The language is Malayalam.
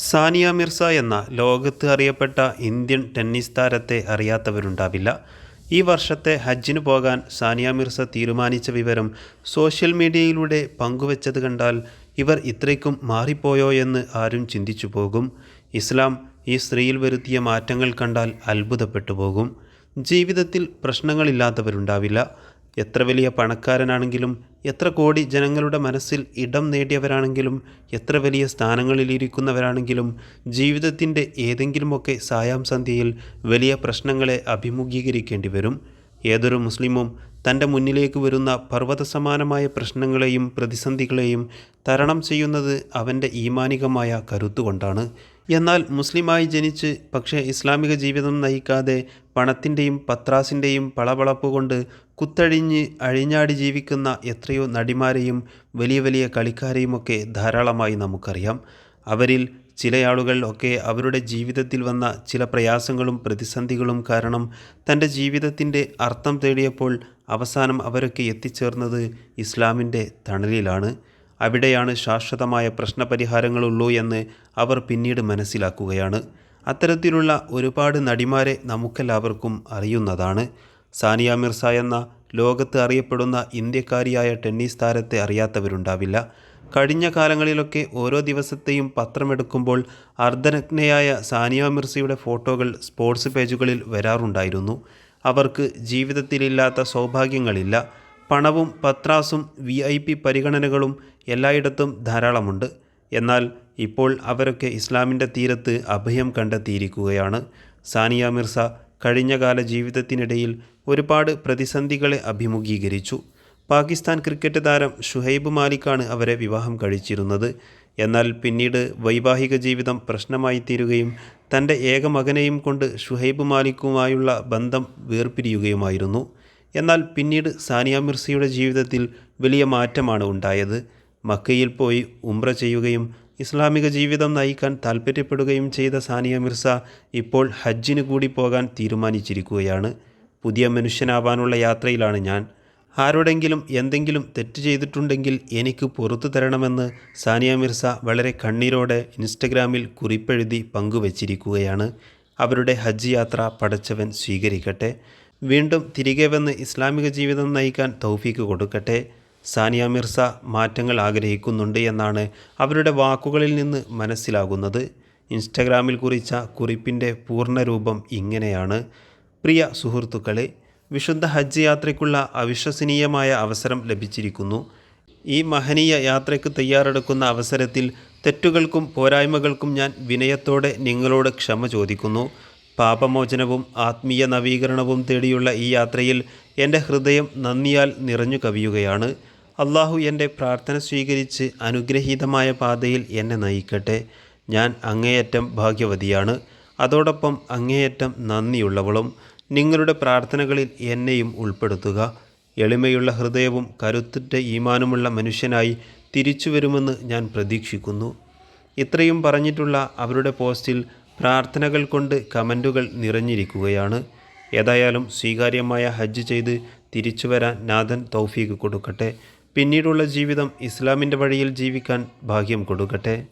സാനിയ മിർസ എന്ന ലോകത്ത് അറിയപ്പെട്ട ഇന്ത്യൻ ടെന്നീസ് താരത്തെ അറിയാത്തവരുണ്ടാവില്ല. ഈ വർഷത്തെ ഹജ്ജിന് പോകാൻ സാനിയ മിർസ തീരുമാനിച്ച വിവരം സോഷ്യൽ മീഡിയയിലൂടെ പങ്കുവച്ചത് കണ്ടാൽ ഇവർ ഇത്രയ്ക്കും മാറിപ്പോയോ എന്ന് ആരും ചിന്തിച്ചു പോകും. ഇസ്ലാം ഈ സ്ത്രീയിൽ വരുത്തിയ മാറ്റങ്ങൾ കണ്ടാൽ അത്ഭുതപ്പെട്ടു പോകും. ജീവിതത്തിൽ പ്രശ്നങ്ങളില്ലാത്തവരുണ്ടാവില്ല. എത്ര വലിയ പണക്കാരനാണെങ്കിലും എത്ര കോടി ജനങ്ങളുടെ മനസ്സിൽ ഇടം നേടിയവരാണെങ്കിലും എത്ര വലിയ സ്ഥാനങ്ങളിലിരിക്കുന്നവരാണെങ്കിലും ജീവിതത്തിന്റെ ഏതെങ്കിലുമൊക്കെ സായാം സന്ധ്യയിൽ വലിയ പ്രശ്നങ്ങളെ അഭിമുഖീകരിക്കേണ്ടി വരും. ഏതൊരു മുസ്ലിമും തന്റെ മുന്നിലേക്ക് വരുന്ന പർവത സമാനമായ പ്രശ്നങ്ങളെയും പ്രതിസന്ധികളെയും തരണം ചെയ്യുന്നത് അവന്റെ ഈമാനികമായ കരുത്തുകൊണ്ടാണ്. എന്നാൽ മുസ്ലിമായി ജനിച്ച് പക്ഷേ ഇസ്ലാമിക ജീവിതം നയിക്കാതെ പണത്തിന്റെയും പത്രാസിന്റെയും പളപളപ്പ് കൊണ്ട് കുത്തഴിഞ്ഞ് അഴിഞ്ഞാടി ജീവിക്കുന്ന എത്രയോ നടിമാരെയും വലിയ വലിയ കളിക്കാരെയുമൊക്കെ ധാരാളമായി നമുക്കറിയാം. അവരിൽ ചില ആളുകൾ ഒക്കെ അവരുടെ ജീവിതത്തിൽ വന്ന ചില പ്രയാസങ്ങളും പ്രതിസന്ധികളും കാരണം തന്റെ ജീവിതത്തിന്റെ അർത്ഥം തേടിയപ്പോൾ അവസാനം അവരൊക്കെ എത്തിച്ചേർന്നത് ഇസ്ലാമിന്റെ തണലിലാണ്. അവിടെയാണ് ശാശ്വതമായ പ്രശ്നപരിഹാരങ്ങളുള്ളൂ എന്ന് അവർ പിന്നീട് മനസ്സിലാക്കുകയാണ്. അത്തരത്തിലുള്ള ഒരുപാട് നടിമാരെ നമുക്കെല്ലാവർക്കും അറിയുന്നതാണ്. സാനിയ മിർസ എന്ന ലോകത്ത് അറിയപ്പെടുന്ന ഇന്ത്യക്കാരിയായ ടെന്നീസ് താരത്തെ അറിയാത്തവരുണ്ടാവില്ല. കഴിഞ്ഞ കാലങ്ങളിലൊക്കെ ഓരോ ദിവസത്തെയും പത്രമെടുക്കുമ്പോൾ അർദ്ധനഗ്നയായ സാനിയ മിർസയുടെ ഫോട്ടോകൾ സ്പോർട്സ് പേജുകളിൽ വരാറുണ്ടായിരുന്നു. അവർക്ക് ജീവിതത്തിലില്ലാത്ത സൗഭാഗ്യങ്ങളില്ല. പണവും പത്രാസും വി ഐ പി പരിഗണനകളും എല്ലായിടത്തും ധാരാളമുണ്ട്. എന്നാൽ ഇപ്പോൾ അവരൊക്കെ ഇസ്ലാമിന്റെ തീരത്ത് അഭയം കണ്ടെത്തിയിരിക്കുകയാണ്. സാനിയ മിർസ കഴിഞ്ഞകാല ജീവിതത്തിനിടയിൽ ഒരുപാട് പ്രതിസന്ധികളെ അഭിമുഖീകരിച്ചു. പാകിസ്ഥാൻ ക്രിക്കറ്റ് താരം ഷുഹൈബ് മാലിക്കാണ് അവരെ വിവാഹം കഴിച്ചിരുന്നത്. എന്നാൽ പിന്നീട് വൈവാഹിക ജീവിതം പ്രശ്നമായി തീരുകയും തന്റെ ഏക മകനെയും കൊണ്ട് ഷുഹൈബ് മാലിക്കുമായുള്ള ബന്ധം വേർപിരിയുകയുമായിരുന്നു. എന്നാൽ പിന്നീട് സാനിയ മിർസിയുടെ ജീവിതത്തിൽ വലിയ മാറ്റമാണ് ഉണ്ടായത്. മക്കയിൽ പോയി ഉംറ ചെയ്യുകയും ഇസ്ലാമിക ജീവിതം നയിക്കാൻ താൽപ്പര്യപ്പെടുകയും ചെയ്ത സാനിയ മിർസ ഇപ്പോൾ ഹജ്ജിന് കൂടി പോകാൻ തീരുമാനിച്ചിരിക്കുകയാണ്. പുതിയ മനുഷ്യനാവാനുള്ള യാത്രയിലാണ് ഞാൻ. ആരോടെങ്കിലും എന്തെങ്കിലും തെറ്റ് ചെയ്തിട്ടുണ്ടെങ്കിൽ എനിക്ക് പുറത്തു തരണമെന്ന് സാനിയ മിർസ വളരെ കണ്ണീരോടെ ഇൻസ്റ്റഗ്രാമിൽ കുറിപ്പെഴുതി പങ്കുവച്ചിരിക്കുകയാണ്. അവരുടെ ഹജ്ജ് യാത്ര പടച്ചവൻ സ്വീകരിക്കട്ടെ. വീണ്ടും തിരികെ വന്ന് ഇസ്ലാമിക ജീവിതം നയിക്കാൻ തൗഫീക്ക് കൊടുക്കട്ടെ. സാനിയ മിർസ മാറ്റങ്ങൾ ആഗ്രഹിക്കുന്നുണ്ട് എന്നാണ് അവരുടെ വാക്കുകളിൽ നിന്ന് മനസ്സിലാകുന്നത്. ഇൻസ്റ്റഗ്രാമിൽ കുറിച്ച കുറിപ്പിന്റെ പൂർണരൂപം ഇങ്ങനെയാണ്. പ്രിയ സുഹൃത്തുക്കളെ വിശുദ്ധ ഹജ്ജ് യാത്രയ്ക്കുള്ള അവിശ്വസനീയമായ അവസരം ലഭിച്ചിരിക്കുന്നു. ഈ മഹനീയ യാത്രയ്ക്ക് തയ്യാറെടുക്കുന്ന അവസരത്തിൽ തെറ്റുകൾക്കും പോരായ്മകൾക്കും ഞാൻ വിനയത്തോടെ നിങ്ങളോട് ക്ഷമ ചോദിക്കുന്നു. പാപമോചനവും ആത്മീയ നവീകരണവും തേടിയുള്ള ഈ യാത്രയിൽ എന്റെ ഹൃദയം നന്ദിയാൽ നിറഞ്ഞു കവിയുകയാണ്. അള്ളാഹു എന്റെ പ്രാർത്ഥന സ്വീകരിച്ച് അനുഗ്രഹീതമായ പാതയിൽ എന്നെ നയിക്കട്ടെ. ഞാൻ അങ്ങേയറ്റം ഭാഗ്യവതിയാണ്. അതോടൊപ്പം അങ്ങേയറ്റം നന്ദിയുള്ളവളും നിങ്ങളുടെ പ്രാർത്ഥനകളിൽ എന്നെയും ഉൾപ്പെടുത്തുക. എളിമയുള്ള ഹൃദയവും കരുത്തുറ്റ ഈമാനുമുള്ള മനുഷ്യനായി തിരിച്ചു വരുമെന്ന് ഞാൻ പ്രതീക്ഷിക്കുന്നു. ഇത്രയും പറഞ്ഞിട്ടുള്ള അവരുടെ പോസ്റ്റിൽ പ്രാർത്ഥനകൾ കൊണ്ട് കമന്റുകൾ നിറഞ്ഞിരിക്കുകയാണ്. ഏതായാലും സ്വീകാര്യമായ ഹജ്ജ് ചെയ്ത് തിരിച്ചു വരാൻ നാഥൻ തൗഫീഖ് കൊടുക്കട്ടെ. പിന്നീടുള്ള ജീവിതം ഇസ്ലാമിന്റെ വഴിയിൽ ജീവിക്കാൻ ഭാഗ്യം കൊടുക്കട്ടെ.